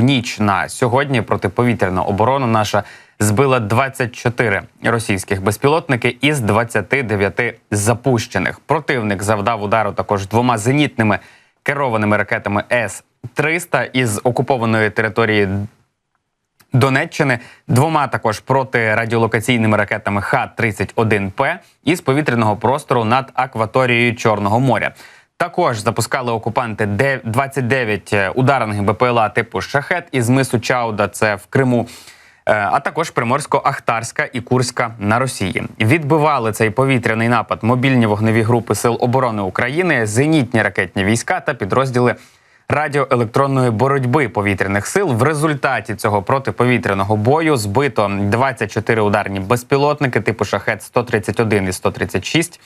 в ніч на сьогодні протиповітряна оборона наша збила 24 російських безпілотники із 29 запущених. Противник завдав удару також двома зенітними керованими ракетами С-300 із окупованої території Донеччини, двома також протирадіолокаційними ракетами Х-31П із повітряного простору над акваторією Чорного моря. Також запускали окупанти де- 29 ударних БПЛА типу Шахет із мису Чауда, це в Криму. е, А також Приморсько-Ахтарська і Курська на Росії відбивали цей повітряний напад мобільні вогневі групи Сил оборони України, зенітні ракетні війська та підрозділи радіоелектронної боротьби повітряних сил. В результаті цього протиповітряного бою збито 24 ударні безпілотники типу Шахет 131 і 136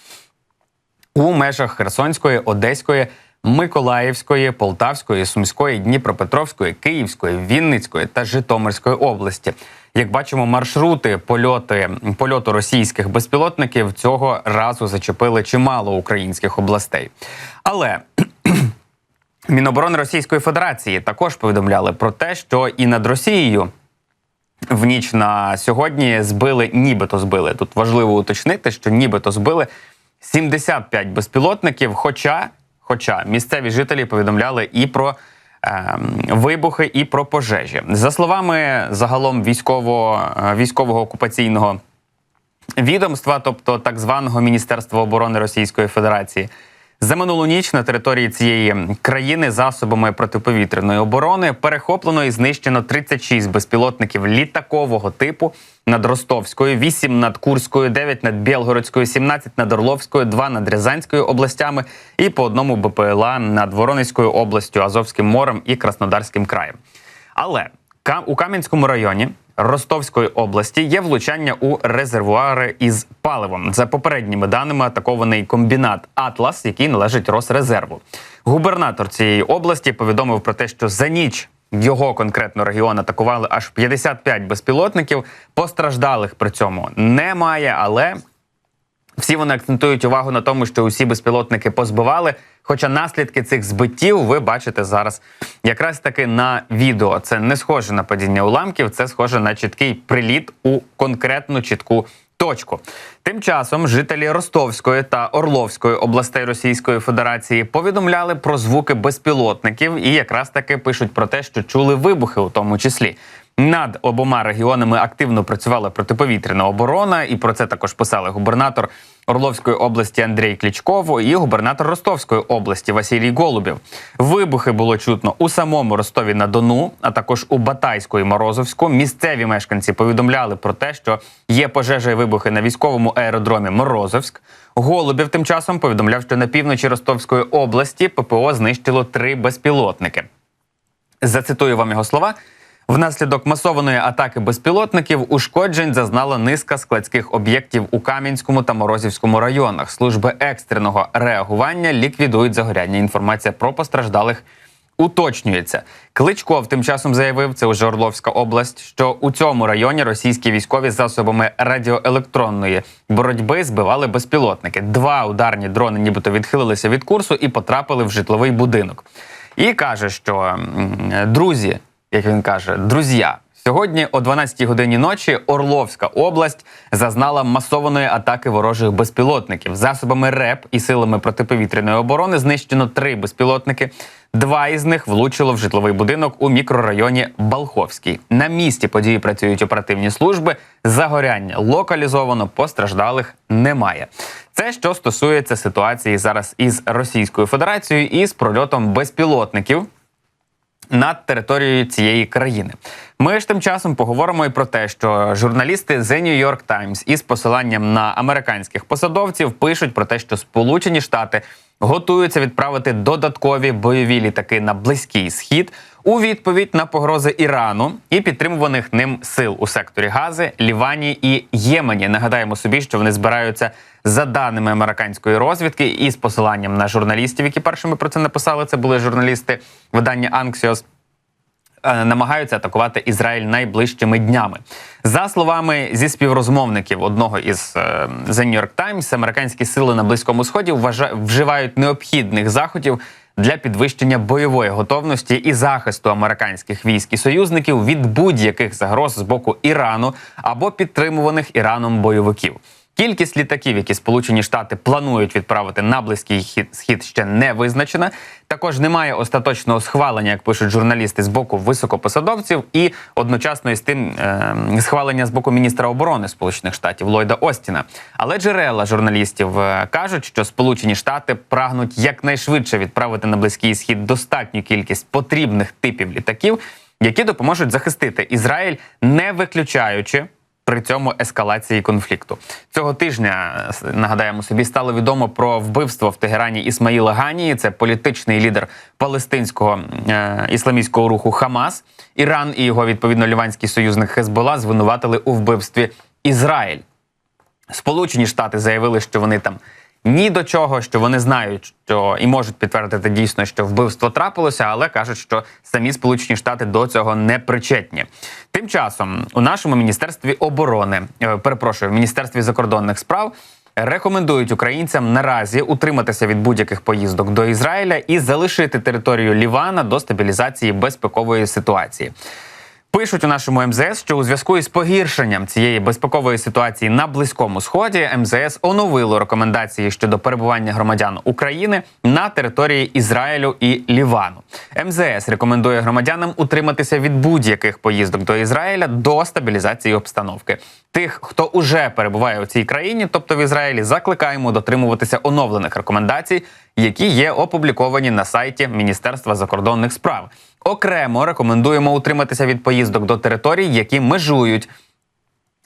у межах Херсонської, Одеської, Миколаївської, Полтавської, Сумської, Дніпропетровської, Київської, Вінницької та Житомирської області. Як бачимо, маршрути польоти польоту російських безпілотників цього разу зачепили чимало українських областей. Але Міноборони Російської Федерації також повідомляли про те, що і над Росією в ніч на сьогодні збили, нібито збили. Тут важливо уточнити, що нібито збили 75 безпілотників. Хоча, хоча місцеві жителі повідомляли і про е, вибухи, і про пожежі. За словами загалом військово, е, військового окупаційного відомства, тобто так званого Міністерства оборони Російської Федерації. За минулу ніч на території цієї країни засобами протиповітряної оборони перехоплено і знищено 36 безпілотників літакового типу над Ростовською, 8 над Курською, 9 над Білгородською, 17 над Орловською, 2 над Рязанською областями і по одному БПЛА над Воронезькою областю, Азовським морем і Краснодарським краєм. Але у Кам'янському районі Ростовської області є влучання у резервуари із паливом. За попередніми даними атакований комбінат Атлас, який належить Росрезерву. Губернатор цієї області повідомив про те, що за ніч його конкретно регіон атакували аж 55 безпілотників. Постраждалих при цьому немає, але всі вони акцентують увагу на тому, що усі безпілотники позбивали. Хоча наслідки цих збиттів ви бачите зараз якраз таки на відео. Це не схоже на падіння уламків, це схоже на чіткий приліт у конкретну чітку точку. Тим часом жителі Ростовської та Орловської областей Російської Федерації повідомляли про звуки безпілотників і якраз таки пишуть про те, що чули вибухи, у тому числі. Над обома регіонами активно працювала протиповітряна оборона, і про це також писали губернатор Орловської області Андрій Клічков і губернатор Ростовської області Василій Голубів. Вибухи було чутно у самому Ростові на Дону, а також у Батайську і Морозовську. Місцеві мешканці повідомляли про те, що є пожежа і вибухи на військовому аеродромі Морозовськ. Голубів тим часом повідомляв, що на півночі Ростовської області ППО знищило три безпілотники. Зацитую вам його слова. Внаслідок масованої атаки безпілотників ушкоджень зазнала низка складських об'єктів у Кам'янському та Морозівському районах. Служби екстреного реагування ліквідують загоряння. Інформація про постраждалих уточнюється. Кличков тим часом заявив, це уже Орловська область, що у цьому районі російські військові засобами радіоелектронної боротьби збивали безпілотники. Два ударні дрони, нібито відхилилися від курсу і потрапили в житловий будинок. І каже, що друзі, як він каже, друзі. Сьогодні о 12-й годині ночі Орловська область зазнала масованої атаки ворожих безпілотників. Засобами РЕП і силами протиповітряної оборони знищено три безпілотники. Два із них влучило в житловий будинок у мікрорайоні Балховський. На місці події працюють оперативні служби. Загоряння локалізовано, постраждалих немає. Це що стосується ситуації зараз із Російською Федерацією і з прольотом безпілотників над територією цієї країни. Ми ж тим часом поговоримо і про те, що журналісти The New York Times із посиланням на американських посадовців пишуть про те, що Сполучені Штати готуються відправити додаткові бойові літаки на близький схід у відповідь на погрози Ірану і підтримуваних ним сил у секторі Гази, Лівані і Ємені. Нагадаємо собі, що вони збираються за даними американської розвідки і з посиланням на журналістів, які першими про це написали. Це були журналісти видання Анксіос е, намагаються атакувати Ізраїль найближчими днями. За словами зі співрозмовників одного із е, The New York Times, американські сили на близькому сході вважа- вживають необхідних заходів для підвищення бойової готовності і захисту американських військ і союзників від будь-яких загроз з боку Ірану або підтримуваних Іраном бойовиків. Кількість літаків, які Сполучені Штати планують відправити на близький хід- схід, ще не визначена. Також немає остаточного схвалення, як пишуть журналісти, з боку високопосадовців, і одночасно із тим е, схвалення з боку міністра оборони Сполучених Штатів Ллойда Остіна. Але джерела журналістів е, кажуть, що Сполучені Штати прагнуть якнайшвидше відправити на близький схід достатню кількість потрібних типів літаків, які допоможуть захистити Ізраїль, не виключаючи при цьому ескалації конфлікту цього тижня нагадаємо собі стало відомо про вбивство в Тегерані Ісмаїла Ганії. Це політичний лідер палестинського е, ісламістського руху Хамас. Іран і його відповідно ліванський союзник Хезбола звинуватили у вбивстві Ізраїль. Сполучені Штати заявили, що вони там ні до чого, що вони знають, що і можуть підтвердити дійсно, що вбивство трапилося, але кажуть, що самі Сполучені Штати до цього не причетні. Тим часом у нашому міністерстві оборони, е, перепрошую, в міністерстві закордонних справ. Рекомендують українцям наразі утриматися від будь-яких поїздок до Ізраїля і залишити територію Лівана до стабілізації безпекової ситуації. Пишуть у нашому МЗС, що у зв'язку із погіршенням цієї безпекової ситуації на близькому сході МЗС оновило рекомендації щодо перебування громадян України на території Ізраїлю і Лівану. МЗС рекомендує громадянам утриматися від будь-яких поїздок до Ізраїля до стабілізації обстановки. Тих, хто уже перебуває у цій країні, тобто в Ізраїлі, закликаємо дотримуватися оновлених рекомендацій, які є опубліковані на сайті Міністерства закордонних справ. Окремо рекомендуємо утриматися від поїздок до територій, які межують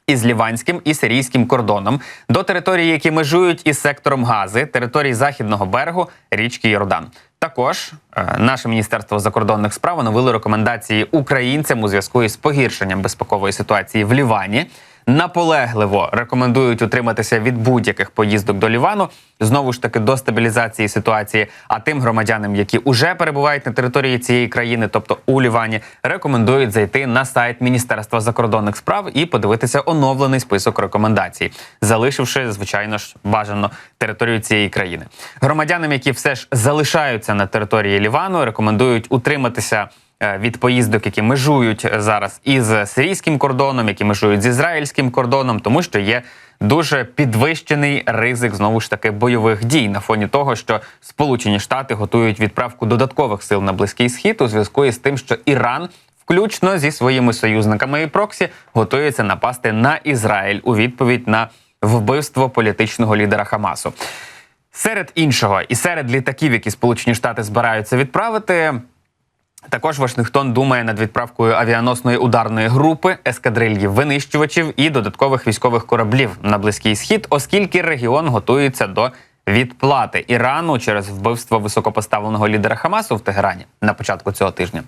із ліванським і сирійським кордоном, до територій, які межують із сектором Гази, територій західного берегу річки Йордан. Також е, наше міністерство закордонних справ оновило рекомендації українцям у зв'язку із погіршенням безпекової ситуації в Лівані. Наполегливо рекомендують утриматися від будь-яких поїздок до Лівану, знову ж таки до стабілізації ситуації. А тим громадянам, які уже перебувають на території цієї країни, тобто у Лівані, рекомендують зайти на сайт Міністерства закордонних справ і подивитися оновлений список рекомендацій, залишивши звичайно ж бажано територію цієї країни. Громадянам, які все ж залишаються на території Лівану, рекомендують утриматися від поїздок, які межують зараз із сирійським кордоном, які межують з ізраїльським кордоном, тому що є дуже підвищений ризик знову ж таки бойових дій на фоні того, що Сполучені Штати готують відправку додаткових сил на близький схід у зв'язку із тим, що Іран. Включно зі своїми союзниками і проксі готується напасти на Ізраїль у відповідь на вбивство політичного лідера Хамасу. Серед іншого, і серед літаків, які Сполучені Штати збираються відправити, також Вашингтон думає над відправкою авіаносної ударної групи, ескадрильї винищувачів і додаткових військових кораблів на близький схід, оскільки регіон готується до відплати Ірану через вбивство високопоставленого лідера Хамасу в Тегерані на початку цього тижня.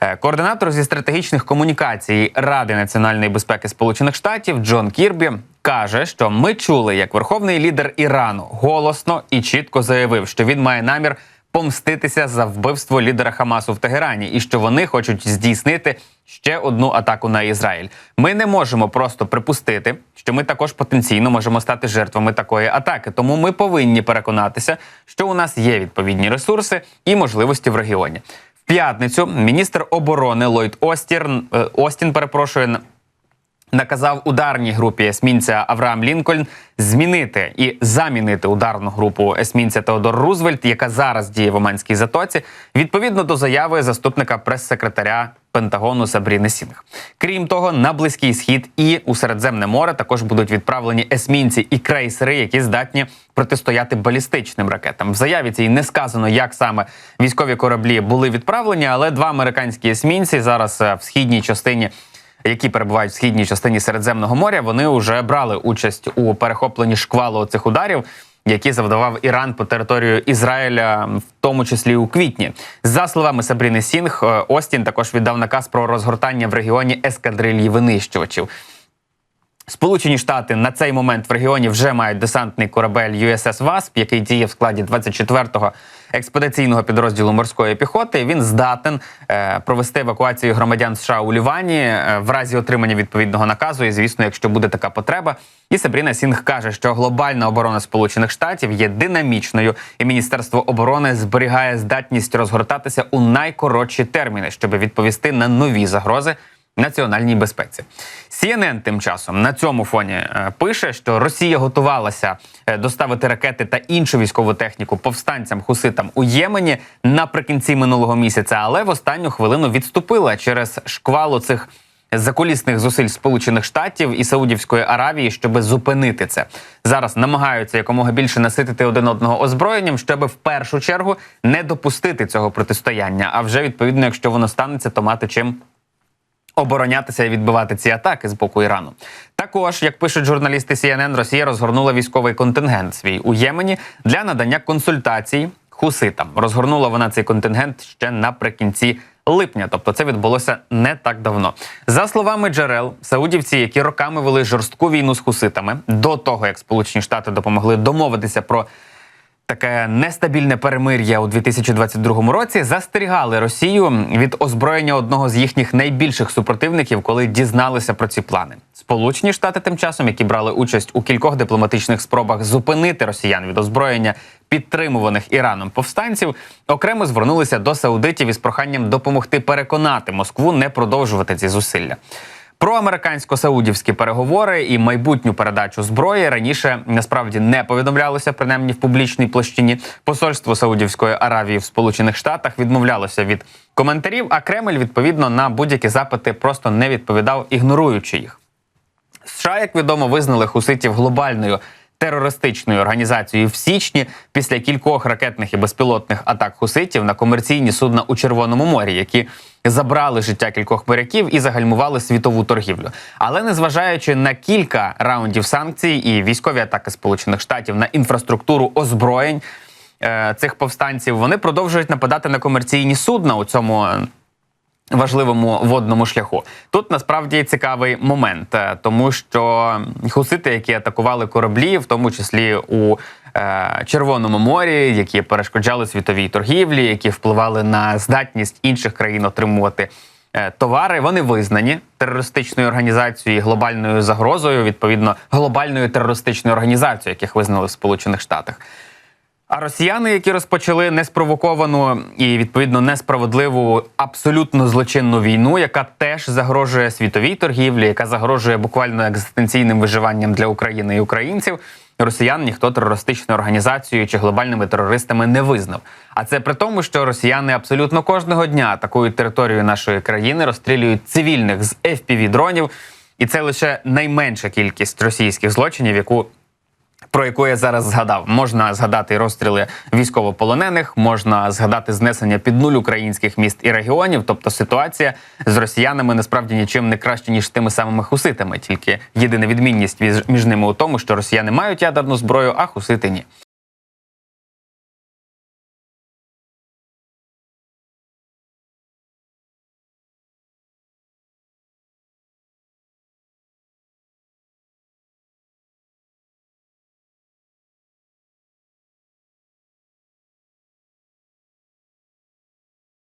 Е, Координатор зі стратегічних комунікацій Ради національної безпеки Сполучених Штатів Джон Кірбі каже, що ми чули, як верховний лідер Ірану голосно і чітко заявив, що він має намір помститися за вбивство лідера Хамасу в Тегерані, і що вони хочуть здійснити ще одну атаку на Ізраїль. Ми не можемо просто припустити, що ми також потенційно можемо стати жертвами такої атаки. Тому ми повинні переконатися, що у нас є відповідні ресурси і можливості в регіоні. В п'ятницю міністр оборони Ллойд Остін, е, Остін перепрошує наказав ударній групі есмінця Авраам Лінкольн змінити і замінити ударну групу есмінця Теодор Рузвельт, яка зараз діє в Оманській затоці, відповідно до заяви заступника прес-секретаря Пентагону Сабріни Сінг. Крім того, на близький схід і у Середземне море також будуть відправлені есмінці і крейсери, які здатні протистояти балістичним ракетам. В заяві цій не сказано, як саме військові кораблі були відправлені, але два американські есмінці зараз е, в східній частині які перебувають в східній частині Середземного моря, вони вже брали участь у перехопленні шквалу цих ударів. Які завдавав Іран по територію Ізраїля, в тому числі у квітні, за словами Сабріни Сінг, е, Остін також віддав наказ про розгортання в регіоні ескадрильї винищувачів. Сполучені Штати на цей момент в регіоні вже мають десантний корабель USS Wasp, який діє в складі 24-го експедиційного підрозділу морської піхоти. Він здатен е, провести евакуацію громадян США у Лівані е, в разі отримання відповідного наказу. І звісно, якщо буде така потреба. І Сабріна Сінг каже, що глобальна оборона Сполучених Штатів є динамічною, і Міністерство оборони зберігає здатність розгортатися у найкоротші терміни, щоб відповісти на нові загрози національній безпеці. CNN тим часом на цьому фоні е, пише, що Росія готувалася е, доставити ракети та іншу військову техніку повстанцям хуситам у Ємені наприкінці минулого місяця, але в останню хвилину відступила через шквалу цих закулісних зусиль Сполучених Штатів і Саудівської Аравії, щоб зупинити це. Зараз намагаються якомога більше наситити один одного озброєнням, щоб в першу чергу не допустити цього протистояння. А вже відповідно, якщо воно станеться, то мати чим оборонятися і відбивати ці атаки з боку Ірану. Також, як пишуть журналісти CNN, Росія розгорнула військовий контингент свій у Ємені для надання консультацій хуситам. Розгорнула вона цей контингент ще наприкінці липня, тобто це відбулося не так давно. За словами джерел, саудівці, які роками вели жорстку війну з хуситами, до того як Сполучені Штати допомогли домовитися про таке нестабільне перемир'я у 2022 році застерігали Росію від озброєння одного з їхніх найбільших супротивників, коли дізналися про ці плани. Сполучені Штати тим часом, які брали участь у кількох дипломатичних спробах зупинити росіян від озброєння підтримуваних Іраном повстанців, окремо звернулися до саудитів із проханням допомогти переконати Москву не продовжувати ці зусилля. Про американсько-саудівські переговори і майбутню передачу зброї раніше насправді не повідомлялося, принаймні в публічній площині. Посольство Саудівської Аравії в Сполучених Штатах відмовлялося від коментарів, а Кремль відповідно на будь-які запити просто не відповідав, ігноруючи їх. США, як відомо, визнали хуситів глобальною терористичною організацією в січні після кількох ракетних і безпілотних атак хуситів на комерційні судна у Червоному морі, які забрали життя кількох моряків і загальмували світову торгівлю. Але незважаючи на кілька раундів санкцій і військові атаки Сполучених Штатів на інфраструктуру озброєнь е, цих повстанців, вони продовжують нападати на комерційні судна у цьому. Важливому водному шляху тут насправді цікавий момент, е, тому що хусити, які атакували кораблі, в тому числі у е, Червоному морі, які перешкоджали світовій торгівлі, які впливали на здатність інших країн отримувати е, товари, вони визнані терористичною організацією, глобальною загрозою, відповідно глобальною терористичною організацією, яких визнали в Сполучених Штатах. А росіяни, які розпочали неспровоковану і відповідно несправедливу абсолютно злочинну війну, яка теж загрожує світовій торгівлі, яка загрожує буквально екзистенційним виживанням для України і українців. Росіян ніхто терористичною організацією чи глобальними терористами не визнав. А це при тому, що росіяни абсолютно кожного дня атакують територію нашої країни, розстрілюють цивільних з fpv дронів, і це лише найменша кількість російських злочинів, яку про яку я зараз згадав. Можна згадати розстріли військовополонених, можна згадати знесення під нуль українських міст і регіонів. Тобто ситуація з росіянами насправді нічим не краще ніж тими самими хуситами. Тільки єдина відмінність між- ними у тому, що росіяни мають ядерну зброю, а хусити ні.